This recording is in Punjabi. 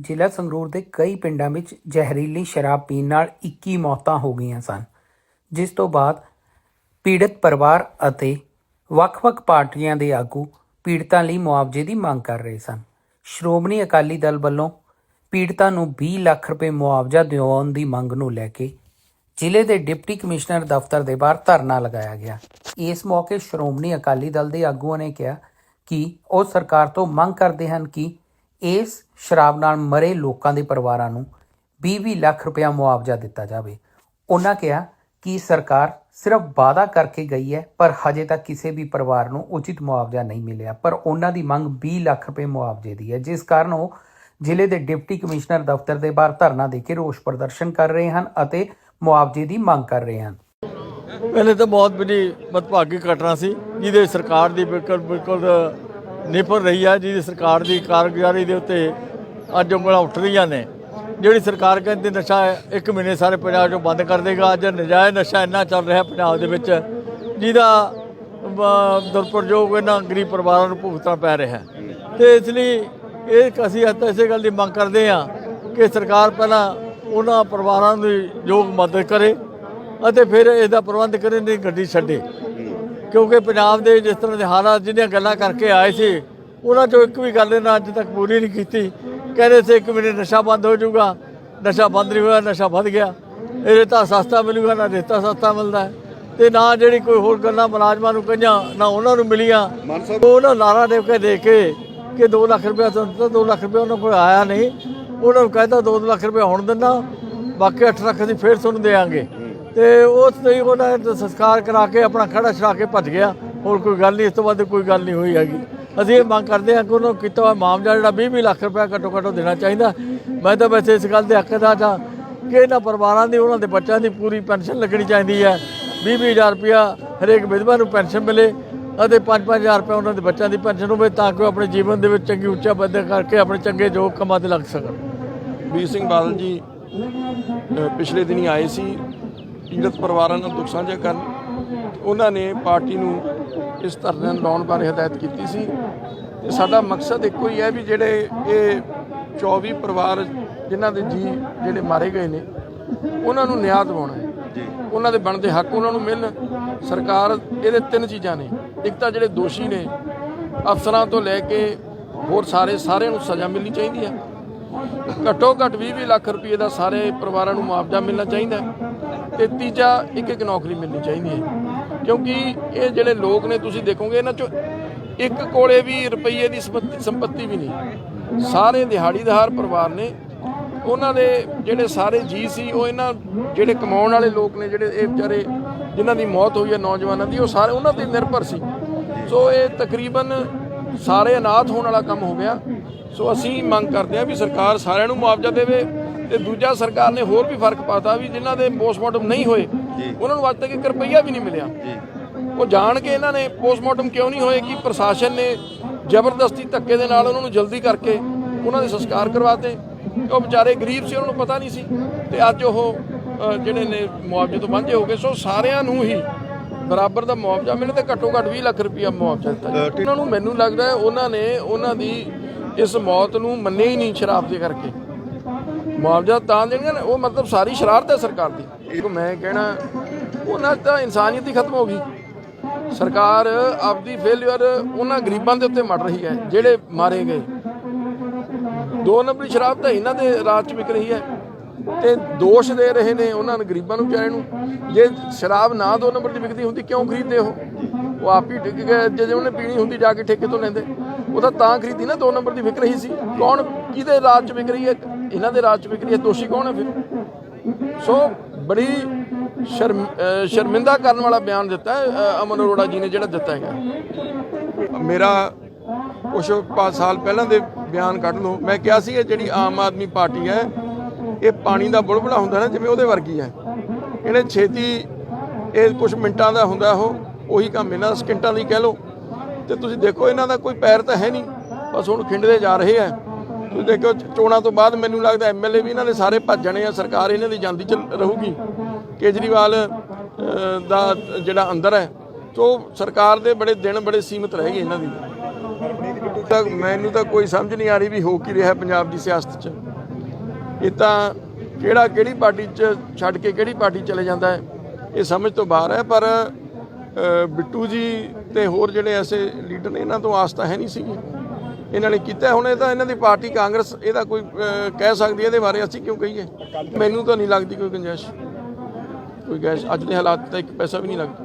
ਜ਼ਿਲ੍ਹਾ ਸੰਗਰੂਰ ਦੇ ਕਈ ਪਿੰਡਾਂ ਵਿੱਚ ਜ਼ਹਿਰੀਲੀ ਸ਼ਰਾਬ ਪੀਣ ਨਾਲ 21 ਮੌਤਾਂ ਹੋ ਗਈਆਂ ਸਨ, ਜਿਸ ਤੋਂ ਬਾਅਦ ਪੀੜਤ ਪਰਿਵਾਰ ਅਤੇ ਵੱਖ-ਵੱਖ ਪਾਰਟੀਆਂ ਦੇ ਆਗੂ ਪੀੜਤਾਂ ਲਈ ਮੁਆਵਜ਼ੇ ਦੀ ਮੰਗ ਕਰ ਰਹੇ ਸਨ। ਸ਼੍ਰੋਮਣੀ ਅਕਾਲੀ ਦਲ ਵੱਲੋਂ ਪੀੜਤਾਂ ਨੂੰ 20 ਲੱਖ ਰੁਪਏ ਮੁਆਵਜ਼ਾ ਦਿਵਾਉਣ ਦੀ ਮੰਗ ਨੂੰ ਲੈ ਕੇ ਜ਼ਿਲ੍ਹੇ ਦੇ ਡਿਪਟੀ ਕਮਿਸ਼ਨਰ ਦਫ਼ਤਰ ਦੇ ਬਾਹਰ ਧਰਨਾ ਲਗਾਇਆ ਗਿਆ। ਇਸ ਮੌਕੇ ਸ਼੍ਰੋਮਣੀ ਅਕਾਲੀ ਦਲ ਦੇ ਆਗੂਆਂ ਨੇ ਕਿਹਾ ਕਿ ਉਹ ਸਰਕਾਰ ਤੋਂ ਮੰਗ ਕਰਦੇ ਹਨ ਕਿ ਇਸ ਸ਼ਰਾਬ ਨਾਲ ਮਰੇ ਲੋਕਾਂ ਦੇ ਪਰਿਵਾਰਾਂ ਨੂੰ 20-20 ਲੱਖ ਰੁਪਇਆ ਮੁਆਵਜ਼ਾ ਦਿੱਤਾ ਜਾਵੇ। ਉਹਨਾਂ ਕਿਹਾ ਕਿ ਸਰਕਾਰ ਸਿਰਫ ਵਾਅਦਾ ਕਰਕੇ ਗਈ ਹੈ, ਪਰ ਹਜੇ ਤੱਕ ਕਿਸੇ ਵੀ ਪਰਿਵਾਰ ਨੂੰ ਉਚਿਤ ਮੁਆਵਜ਼ਾ ਨਹੀਂ ਮਿਲਿਆ। ਪਰ ਉਹਨਾਂ ਦੀ ਮੰਗ 20 ਲੱਖ ਰੁਪਏ ਮੁਆਵਜ਼ੇ ਦੀ ਹੈ। ਜਿਸ ਕਾਰਨ ਉਹ ਜ਼ਿਲ੍ਹੇ ਦੇ ਡਿਪਟੀ ਕਮਿਸ਼ਨਰ ਦਫ਼ਤਰ ਦੇ ਬਾਹਰ ਧਰਨਾ ਦੇ ਕੇ ਰੋਸ ਪ੍ਰਦਰਸ਼ਨ ਕਰ ਰਹੇ ਹਨ ਅਤੇ ਮੁਆਵਜ਼ੇ ਦੀ ਮੰਗ ਕਰ ਰਹੇ ਹਨ। ਪਹਿਲੇ ਤਾਂ ਬਹੁਤ ਬੜੀ ਮਤਭਾਗੀ ਘਟਨਾ ਸੀ, ਜਿਹਦੇ ਸਰਕਾਰ ਦੀ ਬਿਲਕੁਲ ਬਿਲਕੁਲ ਨਿਫਰ ਰਹੀ ਹੈ ਜਿਹਦੀ ਸਰਕਾਰ ਦੀ ਕਾਰਗੁਜ਼ਾਰੀ ਦੇ ਉੱਤੇ ਅੱਜ ਉਂਗਲਾਂ ਉੱਠ ਰਹੀਆਂ ਨੇ। ਜਿਹੜੀ ਸਰਕਾਰ ਕਹਿੰਦੀ ਨਸ਼ਾ ਇੱਕ ਮਹੀਨੇ ਸਾਰੇ ਪੰਜਾਬ 'ਚੋਂ ਬੰਦ ਕਰ ਦੇਗਾ, ਅੱਜ ਨਜਾਇਜ਼ ਨਸ਼ਾ ਇੰਨਾ ਚੱਲ ਰਿਹਾ ਪੰਜਾਬ ਦੇ ਵਿੱਚ, ਜਿਹਦਾ ਬ- ਦੁਰਪ੍ਰਯੋਗ ਇਹਨਾਂ ਗਰੀਬ ਪਰਿਵਾਰਾਂ ਨੂੰ ਭੁਗਤਣਾ ਪੈ ਰਿਹਾ। ਹੈ ਤੇ ਇਸ ਲਈ ਇਹ ਅਸੀਂ ਅੱਜ ਇਸੇ ਗੱਲ ਦੀ ਮੰਗ ਕਰਦੇ ਹਾਂ ਕਿ ਸਰਕਾਰ ਪਹਿਲਾਂ ਉਹਨਾਂ ਪਰਿਵਾਰਾਂ ਦੀ ਯੋਗ ਮਦਦ ਕਰੇ ਅਤੇ ਫਿਰ ਇਹਦਾ ਪ੍ਰਬੰਧ ਕਰੇ ਨਹੀਂ ਗੱਡੀ ਛੱਡੇ। ਕਿਉਂਕਿ ਪੰਜਾਬ ਦੇ ਜਿਸ ਤਰ੍ਹਾਂ ਦੇ ਹਾਲਾਤ ਜਿਹਦੀਆਂ ਗੱਲਾਂ ਕਰਕੇ ਆਏ ਸੀ ਉਹਨਾਂ ਚੋਂ ਇੱਕ ਵੀ ਗੱਲ ਇਹਨਾਂ ਅੱਜ ਤੱਕ ਪੂਰੀ ਨਹੀਂ ਕੀਤੀ। ਕਹਿੰਦੇ ਸੀ ਇੱਕ ਮਹੀਨੇ ਨਸ਼ਾ ਬੰਦ ਹੋ ਜਾਊਗਾ ਨਸ਼ਾ ਬੰਦ ਨਹੀਂ ਹੋਇਆ ਨਸ਼ਾ ਵੱਧ ਗਿਆ। ਇਹ ਰੇਤਾ ਸਸਤਾ ਮਿਲੂਗਾ ਨਾ ਰੇਤਾ ਸਸਤਾ ਮਿਲਦਾ। ਤੇ ਨਾ ਜਿਹੜੀ ਕੋਈ ਹੋਰ ਗੱਲਾਂ ਮੁਲਾਜ਼ਮਾਂ ਨੂੰ ਕਹੀਆਂ ਨਾ ਉਹਨਾਂ ਨੂੰ ਮਿਲੀਆਂ। ਉਹ ਉਹਨਾਂ ਨਾਰਾ ਦੇ ਕੇ ਦੇ ਕੇ ਕਿ 2 ਲੱਖ ਰੁਪਏ ਦਿੱਤਾ 2 ਲੱਖ ਰੁਪਏ ਉਹਨਾਂ ਕੋਲ ਆਇਆ ਨਹੀਂ। ਉਹਨਾਂ ਨੂੰ ਕਹਿੰਦਾ 2 ਲੱਖ ਰੁਪਏ ਹੁਣ ਦਿੰਦਾ ਬਾਕੀ 8 ਲੱਖ ਦੀ ਫੇਰ ਤੁਹਾਨੂੰ ਦੇਾਂਗੇ ਤੇ ਉਸ ਤੇ ਹੀ ਉਹਨਾਂ ਨੇ ਸੰਸਕਾਰ ਕਰਾ ਕੇ, ਆਪਣਾ ਖੜਾ ਛੜਾ ਕੇ ਭੱਜ ਗਿਆ। ਹੋਰ ਕੋਈ ਗੱਲ ਨਹੀਂ, ਇਸ ਤੋਂ ਬਾਅਦ ਕੋਈ ਗੱਲ ਨਹੀਂ ਹੋਈ ਹੈਗੀ। ਅਸੀਂ ਇਹ ਮੰਗ ਕਰਦੇ ਹਾਂ ਕਿ ਉਹਨੂੰ ਕੀਤਾ ਹੋਇਆ ਮਾਮਲਾ ਜਿਹੜਾ 20 ਲੱਖ ਰੁਪਏ ਘੱਟੋ ਘੱਟ ਉਹ ਦੇਣਾ ਚਾਹੀਦਾ। ਮੈਂ ਤਾਂ ਵੈਸੇ ਇਸ ਗੱਲ ਦੇ ਹੱਕਦਾਰ ਹਾਂ ਕਿ ਇਹਨਾਂ ਪਰਿਵਾਰਾਂ ਦੀ, ਉਹਨਾਂ ਦੇ ਬੱਚਿਆਂ ਦੀ ਪੂਰੀ ਪੈਨਸ਼ਨ ਲੱਗਣੀ ਚਾਹੀਦੀ ਹੈ। 20-20000 ਰੁਪਇਆ ਹਰੇਕ ਵਿਧਵਾ ਨੂੰ ਪੈਨਸ਼ਨ ਮਿਲੇ ਅਤੇ 5-5000 ਰੁਪਏ ਉਹਨਾਂ ਦੇ ਬੱਚਿਆਂ ਦੀ ਪੈਨਸ਼ਨ ਹੋਵੇ ਤਾਂ ਕਿ ਉਹ ਆਪਣੇ ਜੀਵਨ ਦੇ ਵਿੱਚ ਚੰਗੀ ਉੱਚਾ ਪੱਧਰ ਕਰਕੇ ਆਪਣੇ ਚੰਗੇ ਯੋਗ ਕੰਮਾਂ ਤੇ ਲੱਗ ਸਕਣ। ਵੀਰ ਸਿੰਘ ਬਾਦਲ ਜੀ ਪਿਛਲੇ ਦਿਨੀ ਆਏ ਸੀ। ਪੀੜਤ ਪਰਿਵਾਰਾਂ ਨਾਲ ਦੁੱਖ ਸਾਂਝਾ ਕਰਨ ਉਹਨਾਂ ਨੇ ਪਾਰਟੀ ਨੂੰ ਇਸ ਧਰਨੇ ਨੂੰ ਲਾਉਣ ਬਾਰੇ ਹਦਾਇਤ ਕੀਤੀ ਸੀ। ਤੇ ਸਾਡਾ ਮਕਸਦ ਇੱਕੋ ਹੀ ਹੈ ਵੀ ਜਿਹੜੇ ਇਹ 24 ਪਰਿਵਾਰ ਜਿਨ੍ਹਾਂ ਦੇ ਜੀ ਜਿਹੜੇ ਮਾਰੇ ਗਏ ਨੇ ਉਹਨਾਂ ਨੂੰ ਨਿਆਂ ਦਿਵਾਉਣਾ ਹੈ। ਉਹਨਾਂ ਦੇ ਬਣਦੇ ਹੱਕ ਉਹਨਾਂ ਨੂੰ ਮਿਲਣ। ਸਰਕਾਰ ਇਹਦੇ ਤਿੰਨ ਚੀਜ਼ਾਂ ਨੇ। ਇੱਕ ਤਾਂ ਜਿਹੜੇ ਦੋਸ਼ੀ ਨੇ ਅਫਸਰਾਂ ਤੋਂ ਲੈ ਕੇ ਹੋਰ ਸਾਰੇ ਸਾਰਿਆਂ ਨੂੰ ਸਜ਼ਾ ਮਿਲਣੀ ਚਾਹੀਦੀ ਹੈ। ਘੱਟੋ ਘੱਟ 20 ਲੱਖ ਰੁਪਏ ਦਾ ਸਾਰੇ ਪਰਿਵਾਰਾਂ ਨੂੰ ਮੁਆਵਜ਼ਾ ਮਿਲਣਾ ਚਾਹੀਦਾ ਹੈ। ਤੇ ਤੀਜਾ ਇੱਕ ਇੱਕ ਨੌਕਰੀ ਮਿਲਣੀ ਚਾਹੀਦੀ ਹੈ ਕਿਉਂਕਿ ਇਹ ਜਿਹੜੇ ਲੋਕ ਨੇ, ਤੁਸੀਂ ਦੇਖੋਗੇ ਇਹਨਾਂ ਚੋਂ ਇੱਕ ਕੋਲੇ ਵੀ ਰੁਪਈਏ ਦੀ ਸੰਪਤੀ ਵੀ ਨਹੀਂ। ਸਾਰੇ ਦਿਹਾੜੀ ਦਿਹਾੜੀਦਾਰ ਪਰਿਵਾਰ ਨੇ। ਉਹਨਾਂ ਦੇ ਜਿਹੜੇ ਸਾਰੇ ਜੀ ਸੀ, ਉਹ ਇਹਨਾਂ ਜਿਹੜੇ ਕਮਾਉਣ ਵਾਲੇ ਲੋਕ ਨੇ, ਜਿਹੜੇ ਇਹ ਵਿਚਾਰੇ ਜਿਨ੍ਹਾਂ ਦੀ ਮੌਤ ਹੋਈ ਹੈ, ਨੌਜਵਾਨਾਂ ਦੀ, ਉਹ ਸਾਰੇ ਉਹਨਾਂ ਤੇ ਨਿਰਭਰ ਸੀ। ਸੋ ਇਹ ਤਕਰੀਬਨ ਸਾਰੇ ਅਨਾਥ ਹੋਣ ਵਾਲਾ ਕੰਮ ਹੋ ਗਿਆ। ਸੋ ਅਸੀਂ ਮੰਗ ਕਰਦੇ ਹਾਂ ਵੀ ਸਰਕਾਰ ਸਾਰਿਆਂ ਨੂੰ ਮੁਆਵਜ਼ਾ ਦੇਵੇ। ਤੇ ਦੂਜਾ ਸਰਕਾਰ ਨੇ ਹੋਰ ਵੀ ਫ਼ਰਕ ਪਾਤਾ ਵੀ ਜਿਨ੍ਹਾਂ ਦੇ ਪੋਸਟਮਾਰਟਮ ਨਹੀਂ ਹੋਏ ਉਹਨਾਂ ਨੂੰ ਅੱਜ ਤੱਕ 1 ਰੁਪਈਆ ਵੀ ਨਹੀਂ ਮਿਲਿਆ। ਉਹ ਜਾਣ ਕੇ ਇਹਨਾਂ ਨੇ ਪੋਸਟਮਾਰਟਮ ਕਿਉਂ ਨਹੀਂ ਹੋਏ ਕਿ ਪ੍ਰਸ਼ਾਸਨ ਨੇ ਜ਼ਬਰਦਸਤੀ ਧੱਕੇ ਦੇ ਨਾਲ ਉਹਨਾਂ ਨੂੰ ਜਲਦੀ ਕਰਕੇ ਉਹਨਾਂ ਦੇ ਸੰਸਕਾਰ ਕਰਵਾਤੇ? ਉਹ ਵਿਚਾਰੇ ਗਰੀਬ ਸੀ ਉਹਨਾਂ ਨੂੰ ਪਤਾ ਨਹੀਂ ਸੀ। ਤੇ ਅੱਜ ਉਹ ਜਿਹੜੇ ਨੇ ਮੁਆਵਜ਼ੇ ਤੋਂ ਵਾਂਝੇ ਹੋ ਗਏ ਸੋ ਸਾਰਿਆਂ ਨੂੰ ਹੀ ਬਰਾਬਰ ਦਾ ਮੁਆਵਜ਼ਾ ਮਿਲੇ ਤੇ ਘੱਟੋ ਘੱਟ 20 ਲੱਖ ਰੁਪਇਆ ਮੁਆਵਜ਼ਾ ਦਿੱਤਾ ਉਹਨਾਂ ਨੂੰ ਮੈਨੂੰ ਲੱਗਦਾ ਹੈ ਉਹਨਾਂ ਨੇ ਉਹਨਾਂ ਦੀ ਇਸ ਮੌਤ ਨੂੰ ਮੰਨਿਆ ਹੀ ਨਹੀਂ ਸ਼ਰਾਬ ਦੇ ਕਰਕੇ। ਮੁਆਵਜ਼ਾ ਤਾਂ ਦੇਣਗੇ ਨਾ, ਉਹ ਮਤਲਬ ਸਾਰੀ ਸ਼ਰਾਰਤ ਹੈ ਸਰਕਾਰ ਦੀ। ਇਹ ਮੈਂ ਕਹਿਣਾ, ਉਹਨਾਂ ਤਾਂ ਇਨਸਾਨੀਅਤ ਹੀ ਖਤਮ ਹੋ ਗਈ। ਸਰਕਾਰ ਆਪਦੀ ਫੇਲਿਅਰ ਉਹਨਾਂ ਗਰੀਬਾਂ ਦੇ ਉੱਤੇ ਮੜ ਰਹੀ ਹੈ, ਜਿਹੜੇ ਮਾਰੇ ਗਏ। ਦੋ ਨੰਬਰੀ ਸ਼ਰਾਬ ਤਾਂ ਇਹਨਾਂ ਦੇ ਰਾਜ 'ਚ ਵਿਕ ਰਹੀ ਹੈ ਤੇ ਦੋਸ਼ ਦੇ ਰਹੇ ਨੇ ਉਹਨਾਂ ਨੂੰ, ਗਰੀਬਾਂ ਨੂੰ ਵਿਚਾਰੇ ਨੂੰ। ਜੇ ਸ਼ਰਾਬ ਨਾ ਦੋ ਨੰਬਰ ਦੀ ਵਿਕਦੀ ਹੁੰਦੀ, ਕਿਉਂ ਖਰੀਦਦੇ ਉਹ? ਉਹ ਆਪ ਹੀ ਡਿੱਗ ਗਏ, ਜੇ ਉਹਨੇ ਪੀਣੀ ਹੁੰਦੀ, ਜਾ ਕੇ ਠੇਕੇ ਤੋਂ ਲੈਂਦੇ। ਉਹ ਤਾਂ ਤਾਂ ਖਰੀਦੀ ਨਾ, ਦੋ ਨੰਬਰ ਦੀ ਵਿਕ ਰਹੀ ਸੀ। ਕੌਣ ਕਿਹਦੇ ਰਾਜ 'ਚ ਵਿਕ ਰਹੀ ਹੈ? ਇਹਨਾਂ ਦੇ ਰਾਜ 'ਚ ਵਿਕ ਰਹੀ ਹੈ, ਦੋਸ਼ੀ ਕੌਣ ਹੈ ਫਿਰ? ਸੋ ਬੜੀ ਸ਼ਰਮ ਸ਼ਰਮਿੰਦਾ ਕਰਨ ਵਾਲਾ ਬਿਆਨ ਦਿੱਤਾ ਹੈ ਅਮਨ ਅਰੋੜਾ ਜੀ ਨੇ ਜਿਹੜਾ ਦਿੱਤਾ ਹੈਗਾ। ਮੇਰਾ ਕੁਛ ਪੰਜ ਸਾਲ ਪਹਿਲਾਂ ਦੇ ਬਿਆਨ ਕੱਢ ਲਓ। ਮੈਂ ਕਿਹਾ ਸੀ ਇਹ ਜਿਹੜੀ ਆਮ ਆਦਮੀ ਪਾਰਟੀ ਹੈ, ਇਹ ਪਾਣੀ ਦਾ ਬੁਲਬੁਲਾ ਹੁੰਦਾ ਨਾ, ਜਿਵੇਂ ਉਹਦੇ ਵਰਗੀ ਹੈ। ਇਹਨੇ ਛੇਤੀ ਇਹ ਕੁਝ ਮਿੰਟਾਂ ਦਾ ਹੁੰਦਾ ਉਹ, ਉਹੀ ਕੰਮ ਇਹਨਾਂ ਦਾ, ਸਕਿੰਟਾਂ ਲਈ ਕਹਿ ਲਓ। ਤੇ ਤੁਸੀਂ ਦੇਖੋ, ਇਹਨਾਂ ਦਾ ਕੋਈ ਪੈਰ ਤਾਂ ਹੈ ਨਹੀਂ। ਬਸ ਹੁਣ ਖਿੰਡਦੇ ਜਾ ਰਹੇ ਆ ਤੁਸੀਂ ਦੇਖੋ ਚੋਣਾਂ ਤੋਂ ਬਾਅਦ ਮੈਨੂੰ ਲੱਗਦਾ ਐਮਐਲਏ ਵੀ ਇਹਨਾਂ ਦੇ ਸਾਰੇ ਭੱਜ ਜਾਣੇ ਆ, ਸਰਕਾਰ ਇਹਨਾਂ ਦੀ ਜਾਂਦੀ ਚ ਰਹੂਗੀ। ਕੇਜਰੀਵਾਲ ਦਾ ਜਿਹੜਾ ਅੰਦਰ ਹੈ ਸੋ ਸਰਕਾਰ ਦੇ ਬੜੇ ਦਿਨ ਬੜੇ ਸੀਮਿਤ ਰਹਿ ਗਏ ਇਹਨਾਂ ਦੀ। ਤਾਂ ਮੈਨੂੰ ਤਾਂ ਕੋਈ ਸਮਝ ਨਹੀਂ ਆ ਰਹੀ ਵੀ ਹੋ ਕੀ ਰਿਹਾ ਪੰਜਾਬ ਦੀ ਸਿਆਸਤ 'ਚ। ਇਹ ਤਾਂ ਕਿਹੜਾ ਕਿਹੜੀ ਪਾਰਟੀ 'ਚ ਛੱਡ ਕੇ ਕਿਹੜੀ ਪਾਰਟੀ ਚਲੇ ਜਾਂਦਾ ਹੈ, ਇਹ ਸਮਝ ਤੋਂ ਬਾਹਰ ਹੈ, ਪਰ ਬਿੱਟੂ ਜੀ ਤੇ ਹੋਰ ਜਿਹੜੇ ਐਸੇ ਲੀਡਰ ਨੇ, ਇਹਨਾਂ ਤੋਂ ਆਸ ਤਾਂ ਹੈ ਨਹੀਂ ਸੀਗੀ। ਇਹਨਾਂ ਨੇ ਕੀਤਾ। ਹੁਣ ਇਹ ਤਾਂ ਇਹਨਾਂ ਦੀ ਪਾਰਟੀ ਕਾਂਗਰਸ, ਇਹਦਾ ਕੋਈ ਕਹਿ ਸਕਦੀ ਇਹਦੇ ਬਾਰੇ ਅਸੀਂ ਕਿਉਂ ਕਹੀਏ? ਮੈਨੂੰ ਤਾਂ ਨਹੀਂ ਲੱਗਦੀ ਕੋਈ ਗੁੰਜਾਇਸ਼। ਕੋਈ ਗੈਸ ਅੱਜ ਦੇ ਹਾਲਾਤ ਤਾਂ ਇੱਕ ਪੈਸਾ ਵੀ ਨਹੀਂ ਲੱਗਦਾ।